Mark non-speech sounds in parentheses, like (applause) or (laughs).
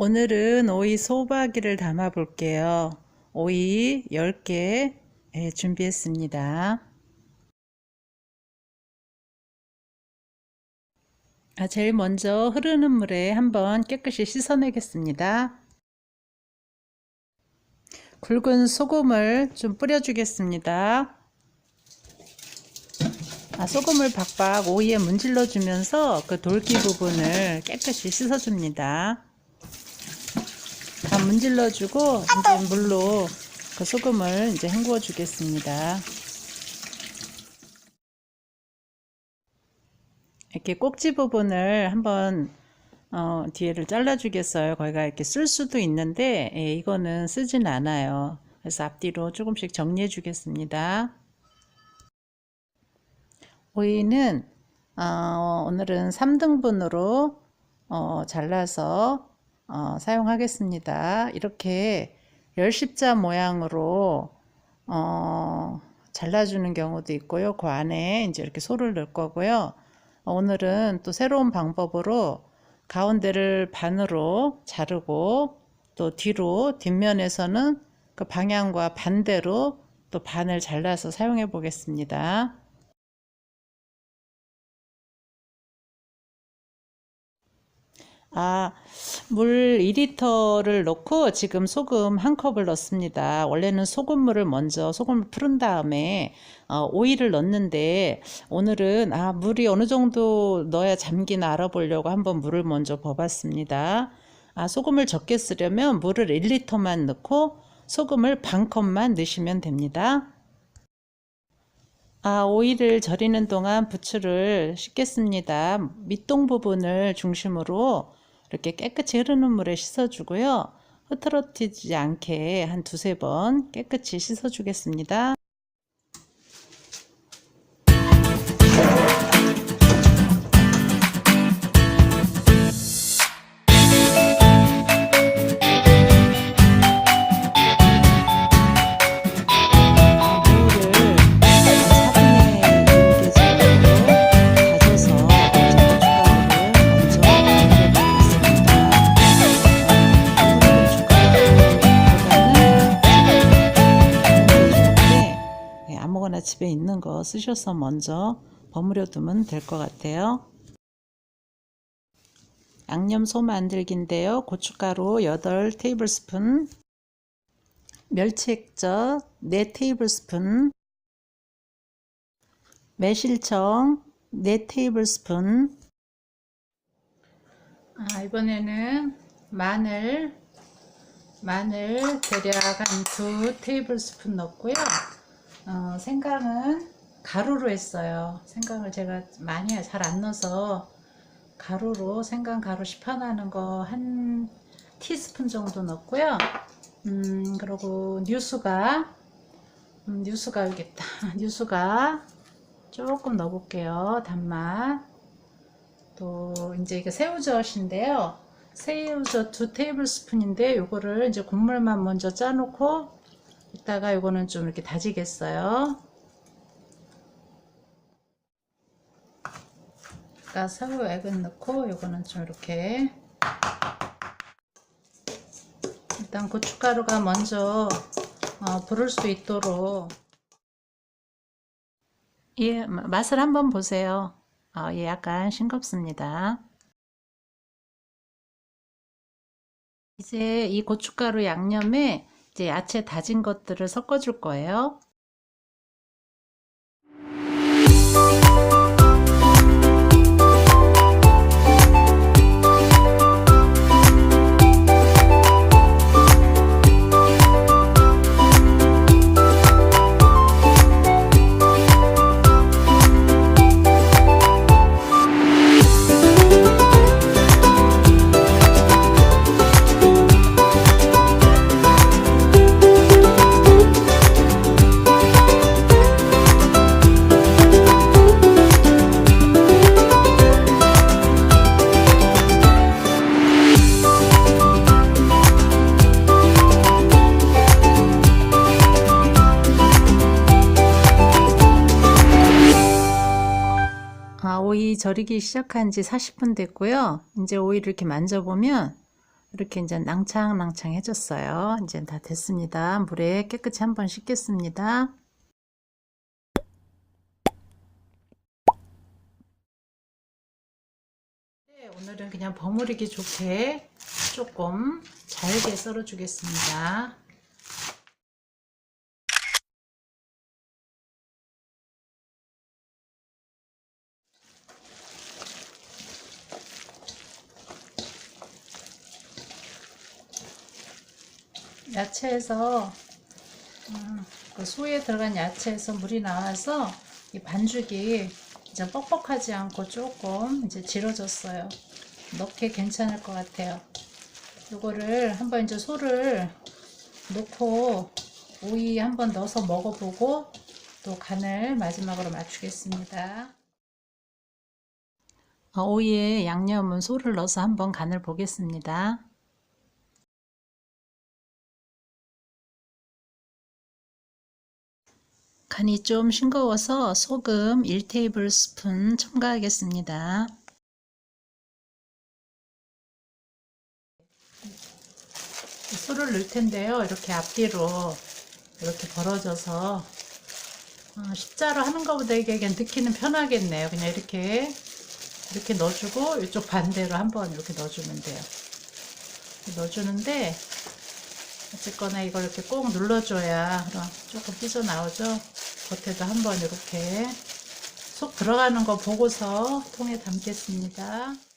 오늘은 오이 소박이를 담아 볼게요. 오이 10개 예, 준비했습니다. 아, 제일 먼저 흐르는 물에 한번 깨끗이 씻어내겠습니다. 굵은 소금을 좀 뿌려주겠습니다. 아, 소금을 박박 오이에 문질러 주면서 그 돌기 부분을 깨끗이 씻어줍니다. 다 문질러 주고 이제 물로 그 소금을 이제 헹구어 주겠습니다. 이렇게 꼭지 부분을 한번 어, 뒤에를 잘라 주겠어요. 거기가 이렇게 쓸 수도 있는데 예, 이거는 쓰진 않아요. 그래서 앞뒤로 조금씩 정리해 주겠습니다. 오이는 어, 오늘은 3등분으로 어, 잘라서 어, 사용하겠습니다. 이렇게 열십자 모양으로 어, 잘라주는 경우도 있고요. 그 안에 이제 이렇게 소를 넣을 거고요. 오늘은 또 새로운 방법으로 가운데를 반으로 자르고 또 뒤로 뒷면에서는 그 방향과 반대로 또 반을 잘라서 사용해 보겠습니다. 아, 물 2리터를 넣고 지금 소금 한 컵을 넣습니다. 원래는 소금물을 먼저 소금을 푸른 다음에 어, 오이를 넣는데 오늘은 아, 물이 어느 정도 넣어야 잠기나 알아보려고 한번 물을 먼저 버봤습니다. 아, 소금을 적게 쓰려면 물을 1리터만 넣고 소금을 반 컵만 넣으시면 됩니다. 아, 오이를 절이는 동안 부추를 씻겠습니다. 밑동 부분을 중심으로 이렇게 깨끗이 흐르는 물에 씻어주고요. 흐트러지지 않게 한 두세 번 깨끗이 씻어주겠습니다. 아무거나 집에 있는 거 쓰셔서 먼저 버무려 두면 될 것 같아요. 양념 소 만들기인데요. 고춧가루 8 테이블스푼, 멸치 액젓 4 테이블스푼, 매실청 4 테이블스푼, 아, 이번에는 마늘, 마늘 대략 한 2 테이블스푼 넣고요. 어, 생강은 가루로 했어요. 생강을 제가 많이 잘 안 넣어서 가루로 생강 가루 시판하는 거 한 티스푼 정도 넣고요. 음, 그리고 뉴스가 음, 뉴스가 여기 있다. (laughs) 뉴스가 조금 넣어볼게요. 단맛. 또 이제 이게 새우젓인데요. 새우젓 두 테이블 스푼인데 요거를 이제 국물만 먼저 짜놓고 이따가 요거는 좀 이렇게 다지겠어요. 아까 새우액은 넣고 요거는 좀 이렇게 일단 고춧가루가 먼저 어, 부를 수 있도록 예, 마- 맛을 한번 보세요. 어, 예, 약간 싱겁습니다. 이제 이 고춧가루 양념에 이제 야채 다진 것들을 섞어줄 거예요. 절이기 시작한 지 40분 됐고요. 이제 오이를 이렇게 만져보면 이렇게 이제 낭창낭창해졌어요. 이제 다 됐습니다. 물에 깨끗이 한번 씻겠습니다. 네, 오늘은 그냥 버무리기 좋게 조금 잘게 썰어 주겠습니다. 야채에서 음, 그 소에 들어간 야채에서 물이 나와서 이 반죽이 이제 뻑뻑하지 않고 조금 이제 질어졌어요. 넣게 괜찮을 것 같아요. 요거를 한번 이제 소를 넣고 오이 한번 넣어서 먹어보고 또 간을 마지막으로 맞추겠습니다. 어, 오이에 양념은 소를 넣어서 한번 간을 보겠습니다. 간이 좀 싱거워서 소금 1테이블 스푼 첨가하겠습니다. 소를 넣을 텐데요. 이렇게 앞뒤로 이렇게 벌어져서 어, 십자로 하는 것보다 이게 그냥 넣기는 편하겠네요. 그냥 이렇게 이렇게 넣어주고 이쪽 반대로 한번 이렇게 넣어주면 돼요. 넣어주는데 어쨌거나 이걸 이렇게 꼭 눌러줘야 그럼 조금 삐져 나오죠. 겉에도 한번 이렇게 속 들어가는 거 보고서 통에 담겠습니다.